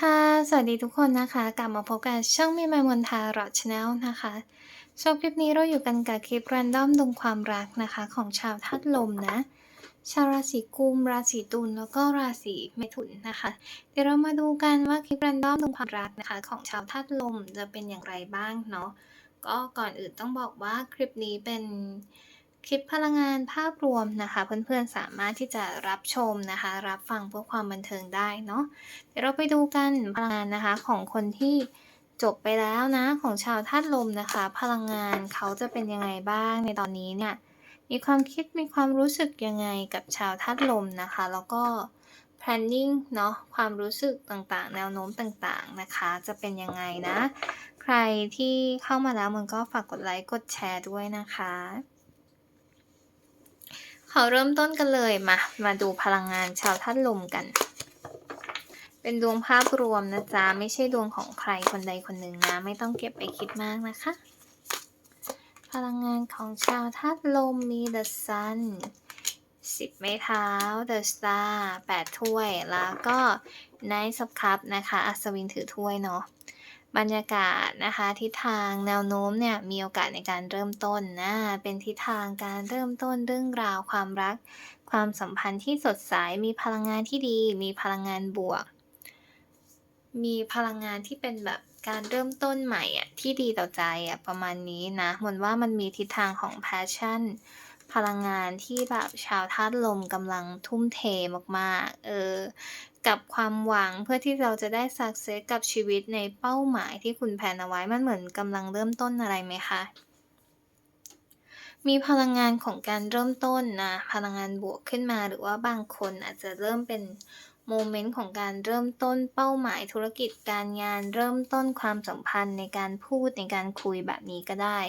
ค่ะ สวัสดีทุกคนนะคะ กลับมาพบกับช่องมีมายมนทารอดชาแนลนะคะชอบคลิปนี้เราอยู่กันกับคลิปแรนดอมดวงความรักนะคะ ของชาวธาตุลมนะ ชาวราศีกุม ราศีตุลแล้วก็ราศีเมถุนนะคะ เดี๋ยวเรามาดูกันว่าคลิปแรนดอมดวงความรักนะคะ ของชาวธาตุลมจะเป็นอย่างไรบ้างเนาะก็ก่อนอื่นต้องบอกว่าคลิปนี้เป็น คลิปพลังงานภาพรวมนะคะ เพื่อนๆสามารถที่จะรับชมนะคะ รับฟังเพื่อความบันเทิงได้เนาะเดี๋ยวเราไปดูกันพลังงานนะคะของคนที่จบไปแล้วนะของชาวธาตุลมนะคะ พลังงานเขาจะเป็นยังไงบ้างในตอนนี้เนี่ย มีความคิดมีความรู้สึกยังไงกับชาวธาตุลมนะคะ แล้วก็ planning เนาะความรู้สึกต่างๆ แนวโน้มต่างๆนะคะ จะเป็นยังไงนะ ใครที่เข้ามาแล้วมันก็ฝากกดไลค์กดแชร์ด้วยนะคะ ขอเริ่มต้นกันเลยมา มาดูพลังงานชาวธาตุลมกัน เป็นดวงภาพรวมนะจ๊ะ ไม่ใช่ดวงของใครคนใดคนหนึ่งนะ ไม่ต้องเก็บไปคิดมากนะคะ พลังงานของชาวธาตุลมมี The Sun สิบไม้เท้า The Star แปดถ้วย แล้วก็ Knight of Cups นะคะ อัศวินถือถ้วยเนาะ บรรยากาศนะคะ ทิศทางแนวโน้มเนี่ยมีโอกาสในการเริ่มต้นนะเป็นทิศทางการเริ่มต้นเรื่องราวความรัก ความสัมพันธ์ที่สดใสมีพลังงานที่ดี มีพลังงานบวก มีพลังงานที่เป็นแบบการเริ่มต้นใหม่อะที่ดีต่อใจอะประมาณนี้นะมนว่ามันมีทิศทางของ passion พลังงานที่แบบชาวธาตุลมกำลังทุ่มเทมากๆ เออ กับความหวังเพื่อที่เราจะได้สักเซสกับชีวิตในเป้าหมายที่คุณแผนเอาไว้ มันเหมือนกำลังเริ่มต้นอะไรไหมคะมีพลังงานของการเริ่มต้นนะ พลังงานบวกขึ้นมาหรือว่าบางคนอาจจะเริ่มเป็น โมเมนต์ของการเริ่มต้นเป้าหมายธุรกิจการงานเริ่มต้นความสัมพันธ์ในการพูดในการคุยแบบนี้ก็ได้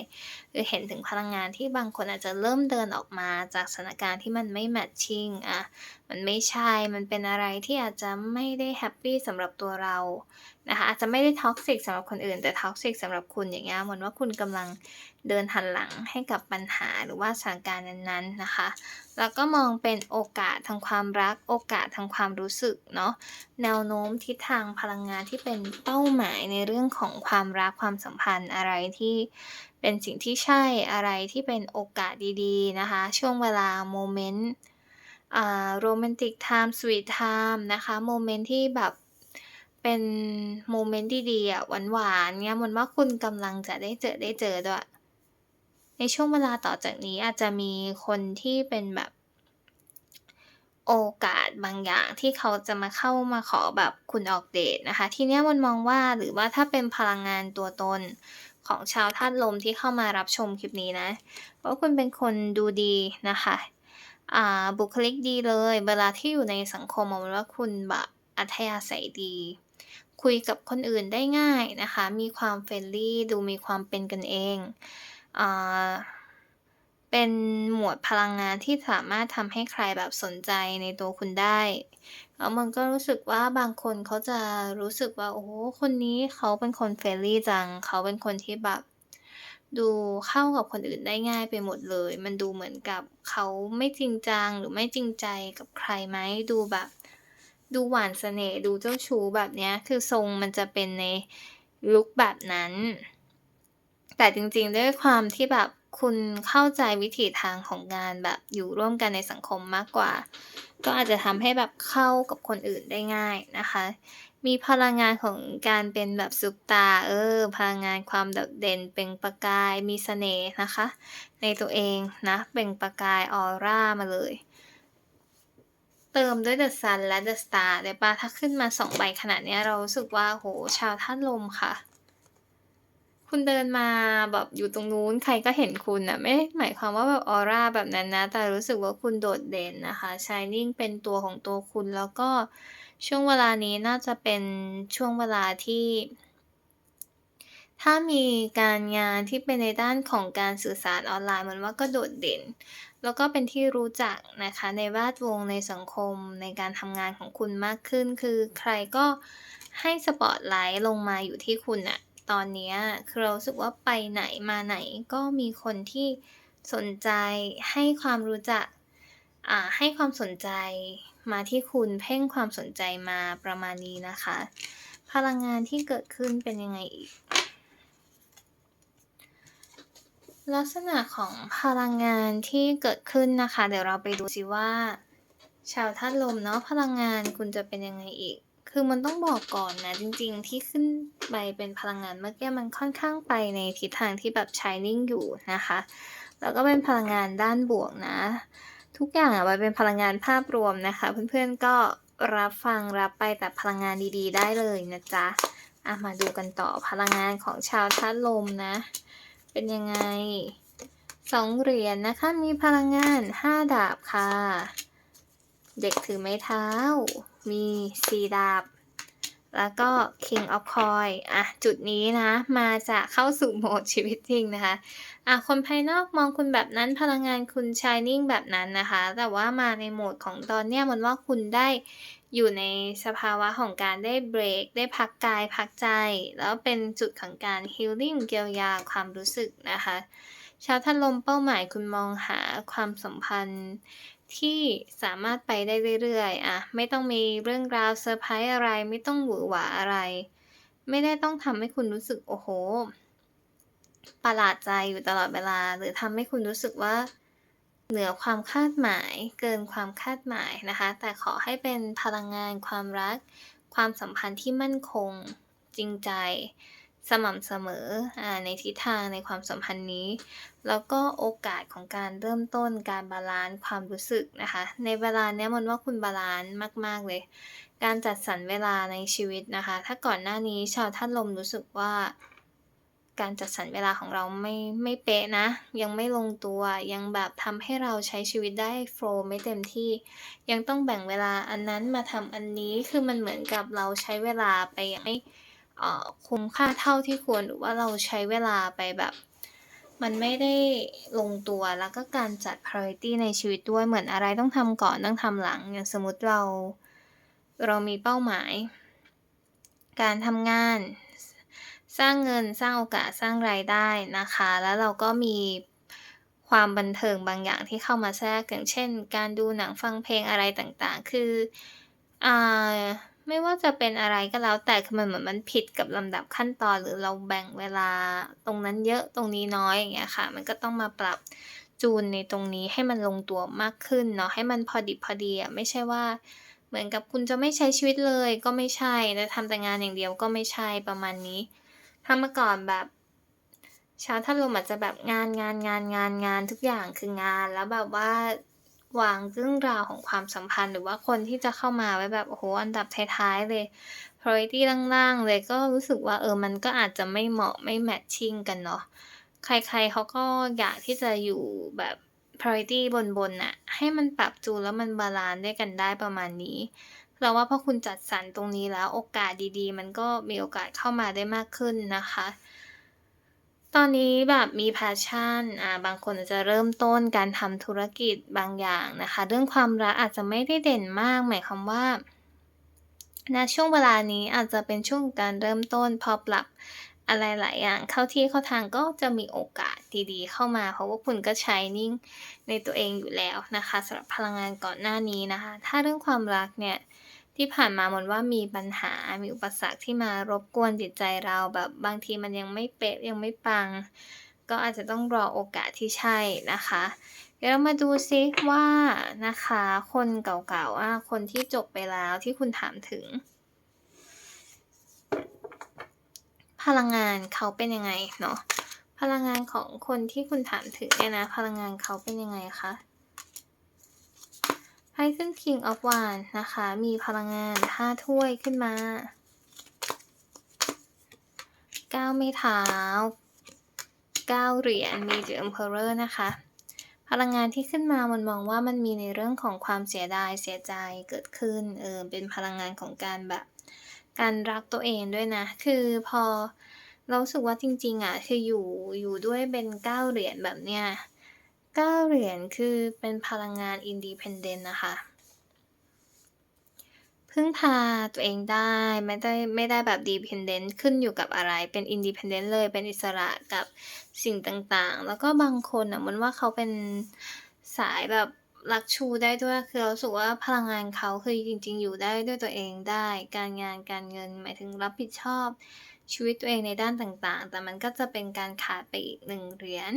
หรือเห็นถึงพลังงานที่บางคนอาจจะเริ่มเดินออกมาจากสถานการณ์ที่มันไม่แมทชิ่งอะมันไม่ใช่มันเป็นอะไรที่อาจจะไม่ได้แฮปปี้สำหรับตัวเรานะคะอาจจะไม่ได้ท็อกซิกสำหรับคนอื่นแต่ท็อกซิกสำหรับคุณอย่างเงี้ยเหมือนว่าคุณกำลัง เดินหันหลังให้กับปัญหาหรือว่าสถานการณ์นั้นๆนะคะ แล้วก็มองเป็นโอกาสทางความรัก โอกาสทางความรู้สึกเนาะ แนวโน้มทิศทางพลังงานที่เป็นเป้าหมายในเรื่องของความรักความสัมพันธ์อะไรที่เป็นสิ่งที่ใช่อะไรที่เป็นโอกาสดีๆนะคะ ช่วงเวลาโมเมนต์โรแมนติกไทม์สวีทไทม์นะคะโมเมนต์ที่แบบเป็นโมเมนต์ดีๆอะหวานๆเนี่ยมันว่าคุณกำลังจะได้เจอได้เจอด้วย ในช่วงเวลาต่อจากนี้อาจจะมีคนที่เป็นแบบโอกาสบางอย่างที่เขาจะมาเข้ามาขอแบบคุณออกเดทนะคะ ทีนี้มันมองว่าหรือว่าถ้าเป็นพลังงานตัวตนของชาวธาตุลมที่เข้ามารับชมคลิปนี้นะว่าคุณเป็นคนดูดีนะคะบุคลิกดีเลย เวลาที่อยู่ในสังคมมองว่าคุณแบบอัธยาศัยดี คุยกับคนอื่นได้ง่ายนะคะ มีความเฟรนลี่ดูมีความเป็นกันเอง เป็นหมวดพลังงานที่สามารถทำให้ใครแบบสนใจในตัวคุณได้ แล้วมันก็รู้สึกว่าบางคนเขาจะรู้สึกว่า โอ้โหคนนี้เขาเป็นคนเฟรนลี่จัง เขาเป็นคนที่แบบดูเข้ากับคนอื่นได้ง่ายไปหมดเลย มันดูเหมือนกับเขาไม่จริงจังหรือไม่จริงใจกับใครไหม ดูแบบ ดูหวานเสน่ห์ ดูเจ้าชู้แบบเนี้ย คือทรงมันจะเป็นในลุคแบบนั้น แต่จริงๆ ด้วยความที่แบบคุณเข้าใจวิถีทางของงานแบบอยู่ร่วมกันในสังคมมากกว่า ก็อาจจะทำให้แบบเข้ากับคนอื่นได้ง่ายนะคะ มีพลังงานของการเป็นแบบซุปตา เออ พลังงานความโดดเด่นเป็นประกายมีเสน่ห์นะคะ ในตัวเองนะเป็นประกายออร่ามาเลย เติมด้วยเดอะซันและเดอะสตาร์เดี๋ยวปาถ้าขึ้นมาสองใบขนาดนี้เรารู้สึกว่าโหชาวท่านลมค่ะ คุณเดินมาแบบอยู่ตรงนู้นใครก็เห็นคุณนะไม่หมายความว่าแบบออร่าแบบนั้นนะ แต่รู้สึกว่าคุณโดดเด่นนะคะชายนิ่งเป็นตัวของตัวคุณแล้วก็ช่วงเวลานี้น่าจะเป็นช่วงเวลาที่ ถ้ามีการงานที่เป็นในด้านของการสื่อสารออนไลน์มันว่าก็โดดเด่น แล้วก็เป็นที่รู้จักนะคะในแวดวงในสังคมในการทำงานของคุณมากขึ้น คือใครก็ให้สปอตไลท์ลงมาอยู่ที่คุณอะ ตอนนี้คือเราสึกว่าไปไหนมาไหนก็มีคนที่สนใจให้ความรู้จักให้ความสนใจมาที่คุณเพ่งความสนใจมาประมาณนี้นะคะ พลังงานที่เกิดขึ้นเป็นยังไงอีก ลักษณะของพลังงานที่เกิดขึ้นนะคะ เดี๋ยวเราไปดูสิว่า ชาวธาตุลมเนาะพลังงานคุณจะเป็นยังไงอีก คือมันต้องบอกก่อนนะจริงๆ ที่ขึ้นไปเป็นพลังงานเมื่อกี้มันค่อนข้างไปในทิศทางที่แบบ shining อยู่นะคะ แล้วก็เป็นพลังงานด้านบวกนะ ทุกอย่างอะมันเป็นพลังงานภาพรวมนะคะ เพื่อนๆก็รับฟังรับไปแต่พลังงานดีๆ ได้เลยนะจ๊ะอะมาดูกันต่อพลังงานของชาวธาตุลมนะ เป็นยังไงสองเหรียญนะคะมีพลังงานห้าดาบค่ะ เด็กถือไม้เท้า มีสี่ดาบ แล้วก็ King of Coin อะ จุดนี้นะ มาจากเข้าสู่โหมดชีวิตจริงนะคะ อะ คนภายนอกมองคุณแบบนั้นพลังงานคุณ shining แบบนั้นนะคะ แต่ว่ามาในโหมดของตอนเนี้ยมันว่าคุณได้อยู่ในสภาวะของการได้เบรก ได้พักกายพักใจ แล้วเป็นจุดของการ healing เยียวยาความรู้สึกนะคะ ชาวท่านลมเป้าหมายคุณมองหาความสัมพันธ์ ที่สามารถไปได้เรื่อยๆอะไม่ต้องมีเรื่องราวเซอร์ไพรส์อะไร ไม่ต้องหวือหวาอะไร ไม่ได้ต้องทำให้คุณรู้สึกโอ้โห ประหลาดใจอยู่ตลอดเวลา หรือทำให้คุณรู้สึกว่า เหนือความคาดหมาย เกินความคาดหมายนะคะ แต่ขอให้เป็นพลังงานความรัก ความสัมพันธ์ที่มั่นคง จริงใจ สม่ำเสมออในทิศทางในความสัมพันธ์นี้ แล้วก็โอกาสของการเริ่มต้นการบาลานซ์ความรู้สึกนะคะ ในเวลาเนี้ยมันว่าคุณบาลานซ์มาก ๆ เลย การจัดสรรเวลาในชีวิตนะคะ ถ้าก่อนหน้านี้ชาวท่านลมรู้สึกว่า การจัดสรรเวลาของเราไม่ไม่เป๊ะนะ ยังไม่ลงตัวยังแบบทำให้เราใช้ชีวิตได้โฟล์ไม่เต็มที่ ยังต้องแบ่งเวลาอันนั้นมาทำอันนี้คือมันเหมือนกับเราใช้เวลาไปอย่างไม่ คุ้มค่าเท่าที่ควร หรือว่าเราใช้เวลาไปแบบ มันไม่ได้ลงตัวแล้วก็การจัด priority ในชีวิตด้วยเหมือนอะไรต้องทำก่อนต้องทำหลัง อย่างสมมติเรา เรามีเป้าหมาย การทำงาน สร้างเงินสร้างโอกาสสร้างรายได้นะคะ แล้วเราก็มีความบันเทิงบางอย่างที่เข้ามาแทรกอย่างเช่น การดูหนังฟังเพลงอะไรต่างๆ คืออ่า ไม่ว่าจะเป็นอะไรก็แล้วแต่คือมันเหมือนมันผิดกับลำดับขั้นตอน หรือเราแบ่งเวลาตรงนั้นเยอะตรงนี้น้อยอย่างเงี้ยค่ะ มันก็ต้องมาปรับจูนในตรงนี้ให้มันลงตัวมากขึ้นเนาะให้มันพอดิบพอดีอะไม่ใช่ว่า เหมือนกับคุณจะไม่ใช้ชีวิตเลยก็ไม่ใช่จะทำแต่งานอย่างเดียวก็ไม่ใช่ประมาณนี้ถ้าเมื่อก่อนแบบชาวธาตุลมอาจจะแบบงานๆๆๆทุกอย่างคืองานแล้วแบบว่า วางเรื่องราวของความสัมพันธ์ หรือว่าคนที่จะเข้ามาไว้แบบโอ้โฮอันดับท้ายๆเลย priority ล่างๆ เลยก็รู้สึกว่าเออมันก็อาจจะไม่เหมาะไม่ matching กันเนาะใครๆเขาก็อยากที่จะอยู่แบบ priority บนๆน่ะให้มันปรับจูนแล้วมันบาลันซ์ด้วยกันได้ประมาณนี้เราว่าพอคุณจัดสรรตรงนี้แล้วโอกาสดีๆ มันก็มีโอกาสเข้ามาได้มากขึ้นนะคะ ตอนนี้แบบมี passion อ่า บางคนอาจจะเริ่มต้นการทำธุรกิจบางอย่างนะคะ เรื่องความรักอาจจะไม่ได้เด่นมาก หมายความว่าณช่วงเวลานี้อาจจะเป็นช่วงการเริ่มต้นพอปรับอะไรหลายอย่างเข้าที่เข้าทางก็จะมีโอกาสดีๆ เข้ามา เพราะว่าคุณก็ shining ในตัวเองอยู่แล้วนะคะสำหรับพลังงานก่อนหน้านี้นะคะ ถ้าเรื่องความรักเนี่ย ที่ผ่านมาหมือนว่ามีปัญหา มีอุปสรรคที่มารบกวนจิตใจเราแบบบางทีมันยังไม่เป๊ะยังไม่ปัง ก็อาจจะต้องรอโอกาสที่ใช่นะคะ เดี๋ยวเรามาดูซิว่านะคะ คนเก่าๆคนที่จบไปแล้วที่คุณถามถึง พลังงานเขาเป็นยังไงเนาะพลังงานของคนที่คุณถามถึงเนี่ยนะ พลังงานเขาเป็นยังไงคะ ไพ่ขึ้น King of Wands นะคะ มีพลังงาน 5 ถ้วยขึ้นมา 9 ไม้เท้า 9 เหรียญ มี The Emperor นะคะ พลังงานที่ขึ้นมามันมองว่ามันมีในเรื่องของความเสียดาย เสียใจเกิดขึ้น เออ เป็นพลังงานของการแบบ การรักตัวเองด้วยนะ คือพอเราสึกว่าจริงๆอะ คืออยู่ อยู่ด้วยเป็น 9 เหรียญแบบเนี้ย 9 เหรียญคือเป็นพลังงาน independent น่ะคะ พึ่งพาตัวเองได้ไม่ได้ไม่ได้แบบ dependent ขึ้นอยู่กับอะไร เป็น independent เลย เป็นอิสระกับสิ่งต่างๆ แล้วก็บางคนน่ะมือนว่าเขาเป็นสายแบบรักชูได้ด้วยคือเราสึกว่าพลังงานเขาคือจริง ๆ อยู่ได้ด้วยตัวเองได้ การงานการเงินหมายถึงรับผิดชอบ ชีวิตตัวเองในด้านต่างๆ แต่มันก็จะเป็นการขาดไปอีก1เหรียญ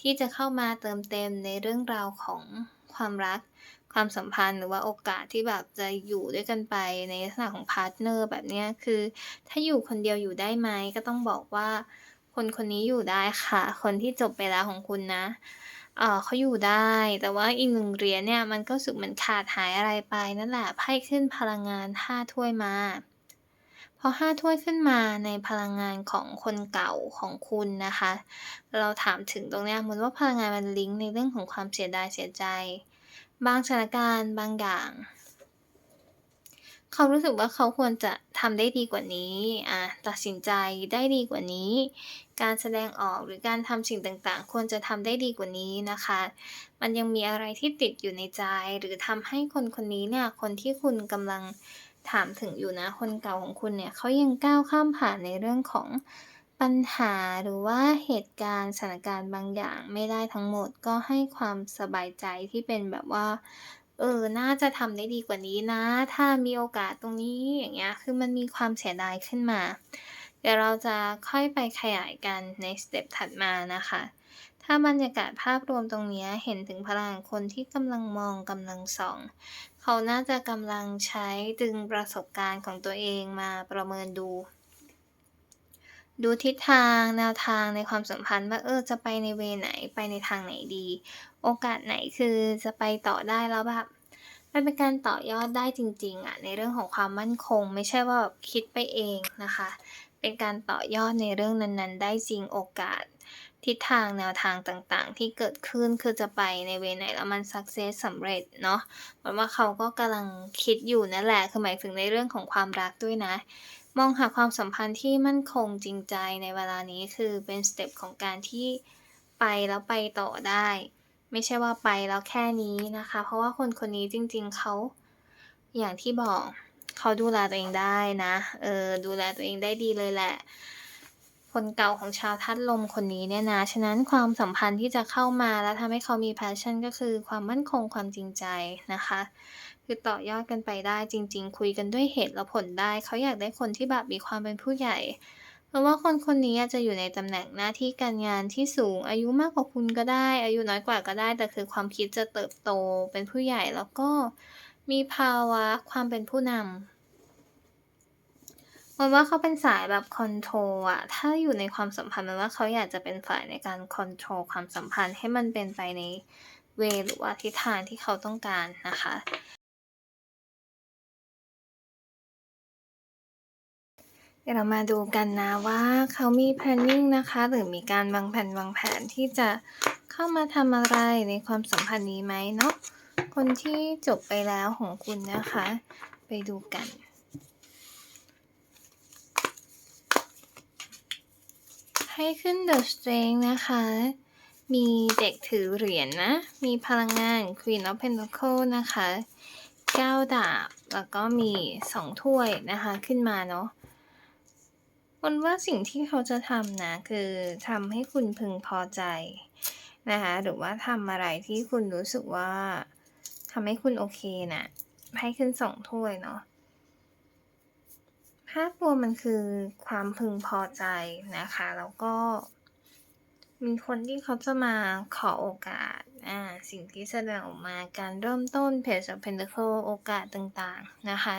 ที่จะเข้ามาเติมเต็มในเรื่องราวของความรัก ความสัมพันธ์หรือว่าโอกาสที่แบบจะอยู่ด้วยกันไปในลักษณะของพาร์ตเนอร์แบบนี้คือ ถ้าอยู่คนเดียวอยู่ได้ไหมก็ต้องบอกว่า คนคนนี้อยู่ได้ค่ะ คนที่จบไปแล้วของคุณนะเออเขาอยู่ได้ แต่ว่าอีก1เหรียญเนี่ยมันก็สึกเหมือนขาดหายอะไรไปนั่นแหละไพ่ขึ้นพลังงาน5ถ้วยมา พอ5ถ้วยขึ้นมาในพลังงานของคนเก่าของคุณนะคะ เราถามถึงตรงนี้เหมือนว่าพลังงานมันลิงก์ในเรื่องของความเสียดายเสียใจ บางสถานการณ์บางอย่าง เขารู้สึกว่าเขาควรจะทำได้ดีกว่านี้อ่าตัดสินใจได้ดีกว่านี้ การแสดงออกหรือการทำสิ่งต่างๆ ควรจะทำได้ดีกว่านี้นะคะ มันยังมีอะไรที่ติดอยู่ในใจ หรือทำให้คนคนนี้เนี่ยคนที่คุณกำลัง ถามถึงอยู่นะ คนเก่าของคุณเนี่ยเขายังก้าวข้ามผ่านในเรื่องของปัญหาหรือว่าเหตุการณ์สถานการณ์บางอย่างไม่ได้ทั้งหมดก็ให้ความสบายใจที่เป็นแบบว่า เออ น่าจะทำได้ดีกว่านี้นะ ถ้ามีโอกาสตรงนี้อย่างเงี้ย คือมันมีความเสียดายขึ้นมา เดี๋ยวเราจะค่อยไปขยายกันในสเต็ปถัดมานะคะถ้าบรรยากาศภาพรวมตรงนี้เห็นถึงพลังคนที่กำลังมองกำลังส่อง เขาน่าจะกำลังใช้ดึงประสบการณ์ของตัวเองมาประเมินดู ดูทิศทางแนวทางในความสัมพันธ์ว่าเออจะไปในเวย์ไหนไปในทางไหนดี โอกาสไหนคือจะไปต่อได้แล้วแบบมันเป็นการต่อยอดได้จริงๆอะในเรื่องของความมั่นคง ไม่ใช่ว่าแบบคิดไปเองนะคะ เป็นการต่อยอดในเรื่องนั้นๆ ได้จริงโอกาส ทิศทางแนวทางต่างๆ ที่เกิดขึ้นคือจะไปในเวไหนแล้วมันสักเซสสำเร็จเนาะเหมือนว่าเขาก็กำลังคิดอยู่นั่นแหละคือหมายถึงในเรื่องของความรักด้วยนะ มองหาความสัมพันธ์ที่มั่นคงจริงใจในเวลานี้คือเป็นสเต็ปของการที่ไปแล้วไปต่อได้ ไม่ใช่ว่าไปแล้วแค่นี้นะคะ เพราะว่าคนคนนี้จริงๆเขาอย่างที่บอกเขาดูแลตัวเองได้นะ เออ ดูแลตัวเองได้ดีเลยแหละ คนเก่าของชาวธาตุลมคนนี้เนี่ยนะ ฉะนั้นความสัมพันธ์ที่จะเข้ามาแล้วทำให้เขามี passion ก็คือความมั่นคงความจริงใจนะคะ คือต่อยอดกันไปได้จริง ๆ คุยกันด้วยเหตุและผลได้ เขาอยากได้คนที่แบบมีความเป็นผู้ใหญ่เพราะว่าคนคนนี้จะอยู่ในตำแหน่งหน้าที่การงานที่สูง อายุมากกว่าคุณก็ได้ อายุน้อยกว่าก็ได้ แต่คือความคิดจะเติบโตเป็นผู้ใหญ่แล้วก็มีภาวะความเป็นผู้นำ มือนว่าเขาเป็นสายแบบคอนโทรลอะ ถ้าอยู่ในความสัมพันธ์มือนว่าเขาอยากจะเป็นฝ่ายในการคอนโทรลความสัมพันธ์ให้มันเป็นไปในเวหรือว่าทิศทางที่เขาต้องการนะคะ เดี๋ยวเรามาดูกันนะว่าเขามี planning นะคะ หรือมีการวางแผนวางแผนที่จะเข้ามาทำอะไรในความสัมพันธ์นี้ไหมเนาะ คนที่จบไปแล้วของคุณนะคะ ไปดูกัน ให้ขึ้น The Strength นะคะ มีเด็กถือเหรียญนะมีพลังงาน Queen of Pentacles นะคะ9ดาบ แล้วก็มี2ถ้วยนะคะขึ้นมาเนาะมนว่าสิ่งที่เขาจะทำนะ คือทำให้คุณพึงพอใจนะคะ หรือว่าทำอะไรที่คุณรู้สึกว่าทำให้คุณโอเคน่ะไพ่ขึ้น2ถ้วยเนาะ ภาพรวมมันคือความพึงพอใจนะคะ แล้วก็ มีคนที่เขาจะมาขอโอกาสอ่าสิ่งที่แสดงออกมาการเริ่มต้น Page of Pentacles โอกาสต่างๆนะคะ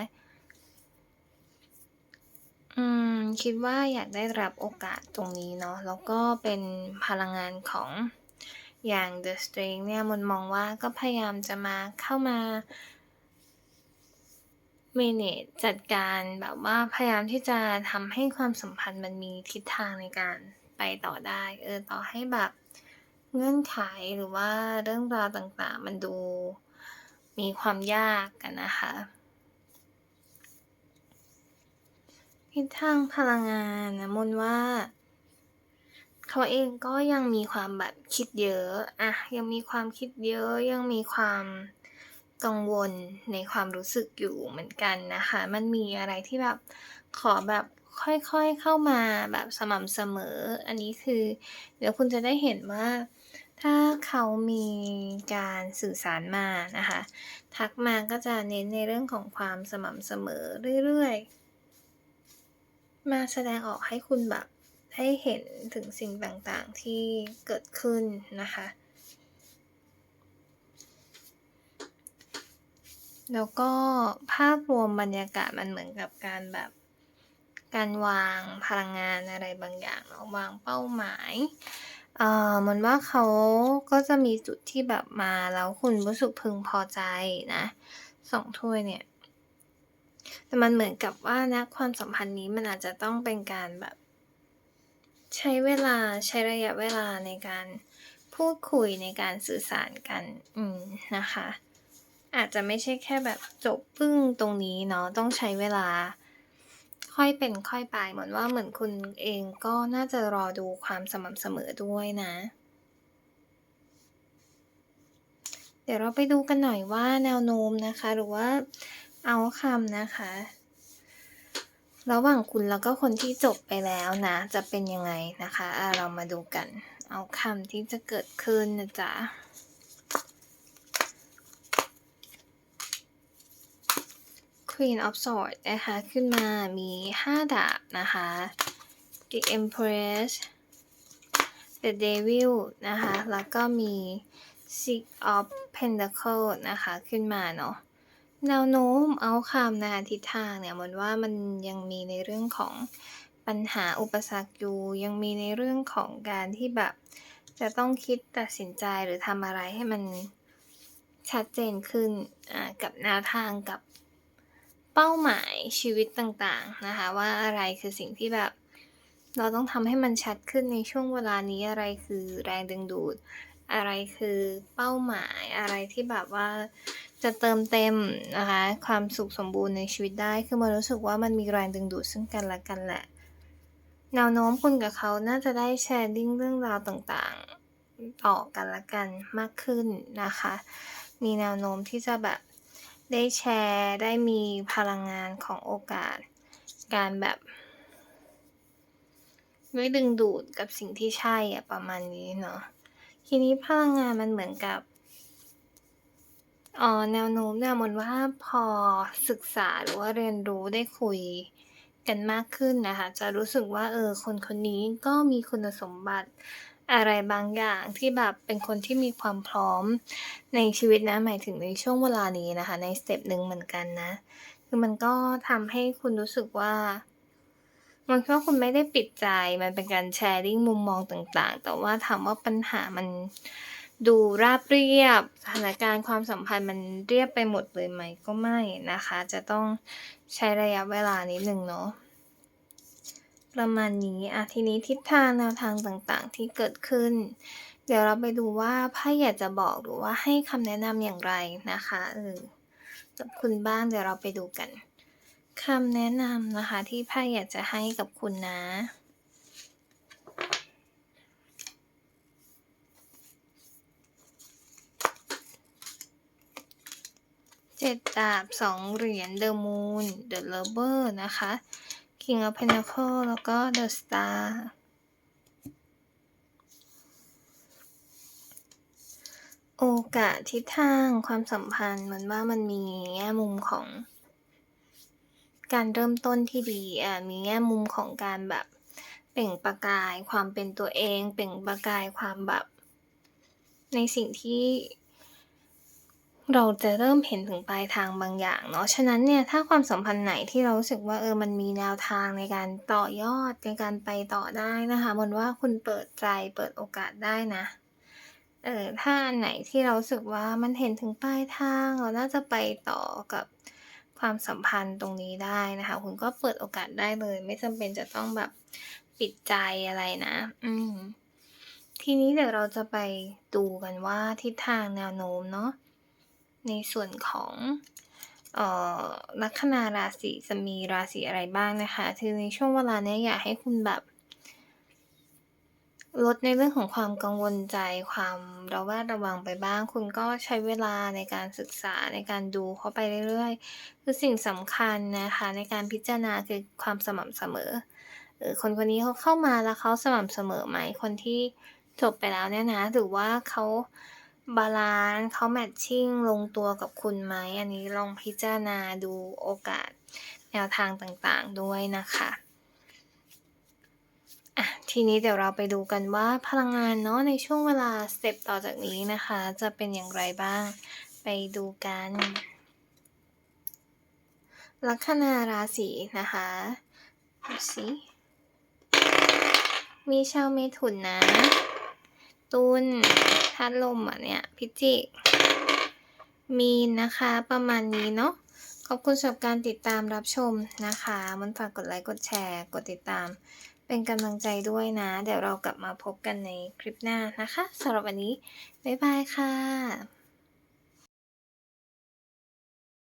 อืมคิดว่าอยากได้รับโอกาสตรงนี้เนาะแล้วก็เป็นพลังงานของอย่าง The Strength เนี่ยมันมองว่าก็พยายามจะมาเข้ามา manage จัดการแบบว่าพยายามที่จะทำให้ความสัมพันธ์มันมีทิศทางในการไปต่อได้ เออต่อให้แบบเงื่อนไขหรือว่าเรื่องราวต่างๆ มันดูมีความยากอะนะคะทิศทางพลังงานนะมนว่า เขาเองก็ยังมีความแบบคิดเยอะอะยังมีความคิดเยอะยังมีความ กังวลในความรู้สึกอยู่เหมือนกันนะคะ มันมีอะไรที่แบบขอแบบค่อยๆเข้ามาแบบสม่ำเสมอ อันนี้คือ เดี๋ยวคุณจะได้เห็นว่า ถ้าเขามีการสื่อสารมานะคะ ทักมาก็จะเน้นในเรื่องของความสม่ำเสมอเรื่อยๆ มาแสดงออกให้คุณแบบให้เห็นถึงสิ่งต่างๆที่เกิดขึ้นนะคะ แล้วก็ภาพรวมบรรยากาศมันเหมือนกับการแบบการวางพลังงานอะไรบางอย่างเนาะวางเป้าหมายเอ่อเหมือนว่าเขาก็จะมีจุดที่แบบมาแล้วคุณรู้สึกพึงพอใจนะ2ถ้วยเนี่ยแต่มันเหมือนกับว่าณความสัมพันธ์นี้มันอาจจะต้องเป็นการแบบ ใช้เวลาใช้ระยะเวลาในการพูดคุยในการสื่อสารกัน อืมนะคะ อาจจะไม่ใช่แค่แบบจบปึ้งตรงนี้เนาะต้องใช้เวลา ค่อยเป็นค่อยไปเหมือนว่าเหมือนคุณเองก็น่าจะรอดูความสม่ำเสมอด้วยนะ เดี๋ยวเราไปดูกันหน่อยว่าแนวโน้มนะคะ หรือว่า outcome นะคะ ระหว่างคุณแล้วก็คนที่จบไปแล้วนะ จะเป็นยังไงนะคะอาเรามาดูกัน outcome ที่จะเกิดขึ้นนะจ๊ะ Queen of Swords นะคะขึ้นมามี 5 ดาบนะคะ The Empress The Devil นะคะ แล้วก็มี Six of Pentacles นะคะขึ้นมาเนาะแนวโน้ม outcome นะคะทิศทางเนี่ยเหมือนว่ามันยังมีในเรื่องของปัญหาอุปสรรคอยู่ ยังมีในเรื่องของการที่แบบจะต้องคิดตัดสินใจหรือทำอะไรให้มันชัดเจนขึ้นกับแนวทางกับ เป้าหมายชีวิตต่างๆนะคะว่าอะไรคือสิ่งที่แบบ เราต้องทำให้มันชัดขึ้นในช่วงเวลานี้อะไรคือแรงดึงดูด อะไรคือเป้าหมายอะไรที่แบบว่าจะเติมเต็มนะคะความสุขสมบูรณ์ในชีวิตได้คือมันรู้สึกว่ามันมีแรงดึงดูดซึ่งกันและกันแหละแนวโน้มคุณกับเขาน่าจะได้แชร์ลิงเรื่องราวต่างๆต่อกันและกันมากขึ้นนะคะ มีแนวโน้มที่จะแบบ ได้แชร์ได้มีพลังงานของโอกาส การแบบได้ดึงดูดกับสิ่งที่ใช่อะประมาณนี้เนาะทีนี้พลังงานมันเหมือนกับอ่อแนวโน้มเนี่ยมนว่าพอศึกษาหรือว่าเรียนรู้ได้คุยกันมากขึ้นนะคะ จะรู้สึกว่าเออคนคนนี้ก็มีคุณสมบัติ อะไรบางอย่างที่แบบเป็นคนที่มีความพร้อมในชีวิตนะหมายถึงในช่วงเวลานี้นะคะ ในสเต็ปหนึ่งเหมือนกันนะ คือมันก็ทำให้คุณรู้สึกว่ามันก็คุณไม่ได้ปิดใจมันเป็นการแชร์ลิงมุมมองต่างๆ แต่ว่าถามว่าปัญหามันดูราบเรียบสถานการณ์ความสัมพันธ์มันเรียบไปหมดเลยไหมก็ไม่นะคะ จะต้องใช้ระยะเวลานิดหนึ่งเนาะ ประมาณนี้อ่าทีนี้ทิศทางแนวทางต่างๆ ที่เกิดขึ้น เดี๋ยวเราไปดูว่าไพ่อยากจะบอกหรือว่าให้คำแนะนำอย่างไรนะคะเออกับคุณบ้างเดี๋ยวเราไปดูกันคำแนะนำนะคะที่ไพ่อยากจะให้กับคุณนะ7ดดาบ2เหรียญ The Moon The Lover นะคะ King of Pentacles แล้วก็ The Star โอกาสทิศทางความสัมพันธ์เหมือนว่ามันมีแง่มุมของ การเริ่มต้นที่ดีอ่ามีแง่มุมของการแบบเปล่งประกายความเป็นตัวเอง เปล่งประกายความแบบ ในสิ่งที่ เราจะเริ่มเห็นถึงปลายทางบางอย่างเนาะ ฉะนั้นเนี่ย ถ้าความสัมพันธ์ไหนที่เรารู้สึกว่า เออ มันมีแนวทางในการต่อยอดในการไปต่อได้นะคะมนว่าคุณเปิดใจเปิดโอกาสได้นะ เออ ถ้าอันไหนที่เราสึกว่ามันเห็นถึงปลายทาง เราน่าจะไปต่อกับความสัมพันธ์ตรงนี้ได้นะคะ คุณก็เปิดโอกาสได้เลย ไม่จำเป็นจะต้องแบบปิดใจอะไรนะ อืม ทีนี้เดี๋ยวเราจะไปดูกันว่าทิศทางแนวโน้มเนาะ ในส่วนของออลัคนาราศีจะมีราศีอะไรบ้างนะคะคือในช่วงเวลานี้อยากให้คุณแบบลดในเรื่องของความกังวลใจความระแวดระวังไปบ้าง คุณก็ใช้เวลาในการศึกษาในการดูเข้าไปเรื่อยๆ คือสิ่งสำคัญนะคะในการพิจารณาคือความสม่ำเสมอเออคนคนนี้เขาเข้ามาแล้วเขาสม่ำเสมอไหมคนที่จบไปแล้วเนี่ยนะหรือว่าเขา บาลันซ์เขาแมตชิงลงตัวกับคุณไหม อันนี้ลองพิจารณาดูโอกาสแนวทางต่างๆด้วยนะคะอะทีนี้เดี๋ยวเราไปดูกันว่าพลังงานเนาะในช่วงเวลาสเต็ปต่อจากนี้นะคะ จะเป็นอย่างไรบ้าง ไปดูกัน ลัคนาราศีนะคะดูสิมีชาวเมถุนนะ ตุล ธาตุลมอะเนี่ยพิจิก มีนะคะประมาณนี้เนาะขอบคุณสำหรับการติดตามรับชมนะคะ มันฝากกดไลค์กดแชร์กดติดตาม เป็นกำลังใจด้วยนะ เดี๋ยวเรากลับมาพบกันในคลิปหน้านะคะสำหรับวันนี้ บ๊ายบายค่ะ